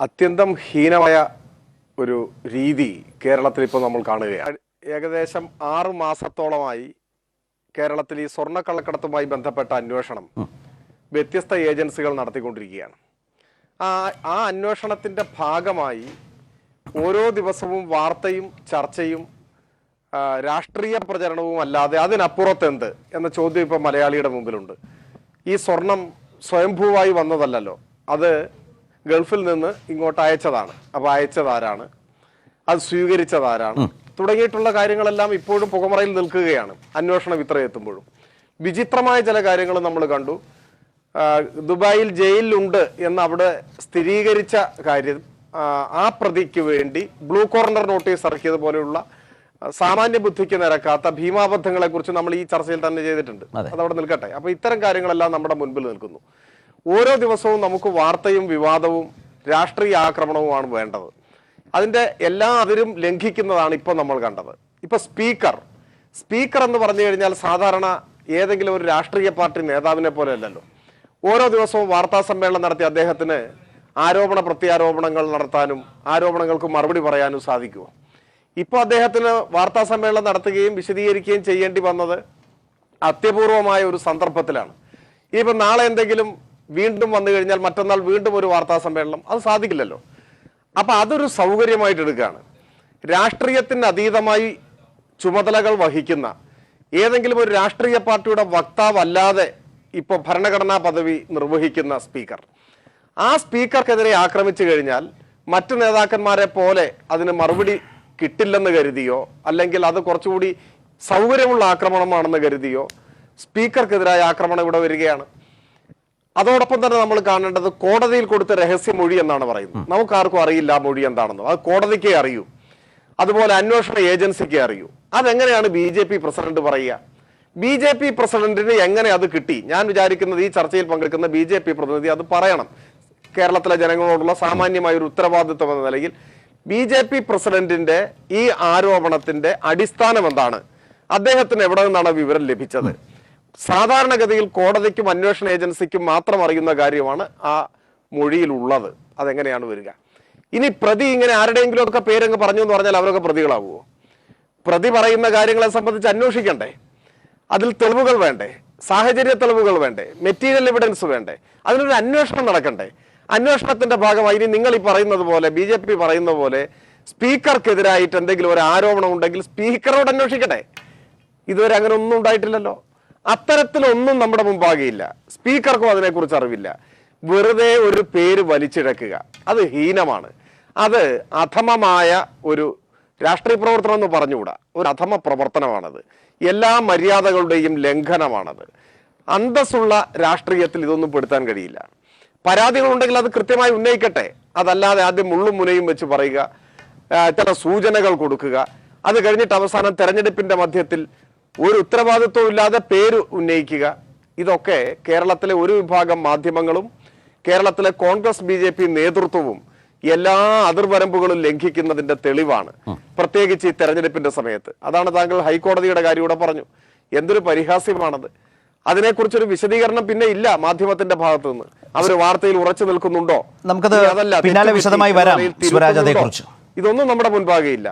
അത്യന്തം ഹീനമായ ഒരു രീതി കേരളത്തിൽ ഇപ്പോൾ നമ്മൾ കാണുകയാണ്. ഏകദേശം ആറു മാസത്തോളമായി കേരളത്തിൽ ഈ സ്വർണക്കള്ളക്കടത്തുമായി ബന്ധപ്പെട്ട അന്വേഷണം വ്യത്യസ്ത ഏജൻസികൾ നടത്തിക്കൊണ്ടിരിക്കുകയാണ്. ആ ആ അന്വേഷണത്തിന്റെ ഭാഗമായി ഓരോ ദിവസവും വാർത്തയും ചർച്ചയും രാഷ്ട്രീയ പ്രചരണവും അല്ലാതെ അതിനപ്പുറത്തെന്ത് എന്ന ചോദ്യം ഇപ്പോൾ മലയാളിയുടെ മുമ്പിലുണ്ട്. ഈ സ്വർണം സ്വയംഭൂവായി വന്നതല്ലല്ലോ. അത് ഗൾഫിൽ നിന്ന് ഇങ്ങോട്ട് അയച്ചതാണ്. അപ്പൊ അയച്ചതാരാണ്? അത് സ്വീകരിച്ചതാരാണ്? തുടങ്ങിയിട്ടുള്ള കാര്യങ്ങളെല്ലാം ഇപ്പോഴും പുകമറയിൽ നിൽക്കുകയാണ് അന്വേഷണം ഇത്ര എത്തുമ്പോഴും. വിചിത്രമായ ചില കാര്യങ്ങൾ നമ്മൾ കണ്ടു. ദുബായിൽ ജയിലിലുണ്ട് എന്ന് അവിടെ സ്ഥിരീകരിച്ച കാര്യം ആ, ആ പ്രതിക്ക് വേണ്ടി ബ്ലൂ കോർണർ നോട്ടീസ് ഇറക്കിയത് പോലെയുള്ള സാമാന്യ ബുദ്ധിക്ക് നിരക്കാത്ത ഭീമാബദ്ധങ്ങളെ കുറിച്ച് നമ്മൾ ഈ ചർച്ചയിൽ തന്നെ ചെയ്തിട്ടുണ്ട്. അതവിടെ നിൽക്കട്ടെ. അപ്പൊ ഇത്തരം കാര്യങ്ങളെല്ലാം നമ്മുടെ മുൻപിൽ നിൽക്കുന്നു. ഓരോ ദിവസവും നമുക്ക് വാർത്തയും വിവാദവും രാഷ്ട്രീയ ആക്രമണവുമാണ് വേണ്ടത്. അതിന്റെ എല്ലാ അതിരും ലംഘിക്കുന്നതാണ് ഇപ്പോൾ നമ്മൾ കണ്ടത്. ഇപ്പോൾ സ്പീക്കർ സ്പീക്കർ എന്ന് പറഞ്ഞു കഴിഞ്ഞാൽ സാധാരണ ഏതെങ്കിലും ഒരു രാഷ്ട്രീയ പാർട്ടി നേതാവിനെ പോലെ അല്ലല്ലോ ഓരോ ദിവസവും വാർത്താ സമ്മേളനം നടത്തി അദ്ദേഹത്തിന് ആരോപണ പ്രത്യാരോപണങ്ങൾ നടത്താനും ആരോപണങ്ങൾക്ക് മറുപടി പറയാനും സാധിക്കുമോ ഇപ്പോൾ അദ്ദേഹത്തിന് വാർത്താ സമ്മേളനം നടത്തുകയും വിശദീകരിക്കുകയും ചെയ്യേണ്ടി വന്നത് അത്യപൂർവമായ ഒരു സന്ദർഭത്തിലാണ്. ഇപ്പൊ നാളെ എന്തെങ്കിലും വീണ്ടും വന്നു കഴിഞ്ഞാൽ മറ്റന്നാൾ വീണ്ടും ഒരു വാർത്താ സമ്മേളനം. അത് സാധിക്കില്ലല്ലോ. അപ്പൊ അതൊരു സൗകര്യമായിട്ട് എടുക്കുകയാണ്. രാഷ്ട്രീയത്തിന് അതീതമായി ചുമതലകൾ വഹിക്കുന്ന ഏതെങ്കിലും ഒരു രാഷ്ട്രീയ പാർട്ടിയുടെ വക്താവല്ലാതെ ഇപ്പൊ ഭരണഘടനാ പദവി നിർവഹിക്കുന്ന സ്പീക്കർ. ആ സ്പീക്കർക്കെതിരെ ആക്രമിച്ചു കഴിഞ്ഞാൽ മറ്റു നേതാക്കന്മാരെ പോലെ അതിന് മറുപടി കിട്ടില്ലെന്ന് കരുതിയോ അല്ലെങ്കിൽ അത് കുറച്ചുകൂടി സൗകര്യമുള്ള ആക്രമണമാണെന്ന് കരുതിയോ സ്പീക്കർക്കെതിരായ ആക്രമണം ഇവിടെ വരികയാണ്. അതോടൊപ്പം തന്നെ നമ്മൾ കാണേണ്ടത് കോടതിയിൽ കൊടുത്ത രഹസ്യ മൊഴി എന്നാണ് പറയുന്നത്. നമുക്ക് ആർക്കും അറിയില്ല ആ മൊഴി എന്താണെന്ന്. അത് കോടതിക്കേ അറിയൂ. അതുപോലെ അന്വേഷണ ഏജൻസിക്ക് അറിയൂ. അതെങ്ങനെയാണ് ബി ജെ പി പ്രസിഡന്റ് പറയുക? ബി ജെ പി പ്രസിഡന്റിന് എങ്ങനെ അത് കിട്ടി? ഞാൻ വിചാരിക്കുന്നത് ഈ ചർച്ചയിൽ പങ്കെടുക്കുന്ന ബി ജെ പി പ്രതിനിധി അത് പറയണം. കേരളത്തിലെ ജനങ്ങളോടുള്ള സാമാന്യമായ ഒരു ഉത്തരവാദിത്വം എന്ന നിലയിൽ ബി ജെ പി പ്രസിഡന്റിന്റെ ഈ ആരോപണത്തിന്റെ അടിസ്ഥാനം എന്താണ്? അദ്ദേഹത്തിന് എവിടെ നിന്നാണ് വിവരം ലഭിച്ചത്? സാധാരണഗതിയിൽ കോടതിക്കും അന്വേഷണ ഏജൻസിക്കും മാത്രം അറിയുന്ന കാര്യമാണ് ആ മൊഴിയിലുള്ളത്. അതെങ്ങനെയാണ് വരിക? ഇനി പ്രതി ഇങ്ങനെ ആരുടെയെങ്കിലും ഒക്കെ പേരങ്ങ് പറഞ്ഞു എന്ന് പറഞ്ഞാൽ അവരൊക്കെ പ്രതികളാവുമോ പ്രതി പറയുന്ന കാര്യങ്ങളെ സംബന്ധിച്ച് അന്വേഷിക്കണ്ടേ? അതിൽ തെളിവുകൾ വേണ്ടേ? സാഹചര്യ തെളിവുകൾ വേണ്ടേ? മെറ്റീരിയൽ എവിഡൻസ് വേണ്ടേ? അതിനൊരു അന്വേഷണം നടക്കണ്ടേ? അന്വേഷണത്തിന്റെ ഭാഗമായി ഇനി നിങ്ങൾ ഈ പറയുന്നത് പോലെ ബി ജെ പി പറയുന്ന പോലെ സ്പീക്കർക്കെതിരായിട്ട് എന്തെങ്കിലും ഒരു ആരോപണം ഉണ്ടെങ്കിൽ സ്പീക്കറോട് അന്വേഷിക്കട്ടെ? ഇതുവരെ അങ്ങനെ ഒന്നും ഉണ്ടായിട്ടില്ലല്ലോ. അത്തരത്തിലൊന്നും നമ്മുടെ മുമ്പാകെയില്ല. സ്പീക്കർക്കും അതിനെക്കുറിച്ച് അറിവില്ല. വെറുതെ ഒരു പേര് വലിച്ചിഴക്കുക. അത് ഹീനമാണ്. അത് അധമമായ ഒരു രാഷ്ട്രീയ പ്രവർത്തനം എന്ന് പറഞ്ഞുകൂടാ. ഒരു അധമ പ്രവർത്തനമാണത്. എല്ലാ മര്യാദകളുടെയും ലംഘനമാണത്. അന്തസ്സുള്ള രാഷ്ട്രീയത്തിൽ ഇതൊന്നും പെടുത്താൻ കഴിയില്ല. പരാതികളുണ്ടെങ്കിൽ അത് കൃത്യമായി ഉന്നയിക്കട്ടെ. അതല്ലാതെ ആദ്യം മുള്ളും മുനയും വെച്ച് പറയുക ചില സൂചനകൾ കൊടുക്കുക. അത് കഴിഞ്ഞിട്ട് അവസാനം തെരഞ്ഞെടുപ്പിന്റെ മധ്യത്തിൽ ഒരു ഉത്തരവാദിത്വം ഇല്ലാതെ പേര് ഉന്നയിക്കുക. ഇതൊക്കെ കേരളത്തിലെ ഒരു വിഭാഗം മാധ്യമങ്ങളും കേരളത്തിലെ കോൺഗ്രസ് ബി ജെ പി നേതൃത്വവും എല്ലാ അതിർവരമ്പുകളും ലംഘിക്കുന്നതിന്റെ തെളിവാണ്. പ്രത്യേകിച്ച് ഈ തെരഞ്ഞെടുപ്പിന്റെ സമയത്ത്. അതാണ് താങ്കൾ ഹൈക്കോടതിയുടെ കാര്യം ഇവിടെ പറഞ്ഞു. എന്തൊരു പരിഹാസ്യമാണത്. അതിനെക്കുറിച്ചൊരു വിശദീകരണം പിന്നെ ഇല്ല മാധ്യമത്തിന്റെ ഭാഗത്തു നിന്ന് അവർ വാർത്തയിൽ ഉറച്ചു നിൽക്കുന്നുണ്ടോ? നമുക്കത് അതല്ല, പിന്നാലെ വിശദമായി വരാം. ഇതൊന്നും നമ്മുടെ മുൻപാകെയില്ല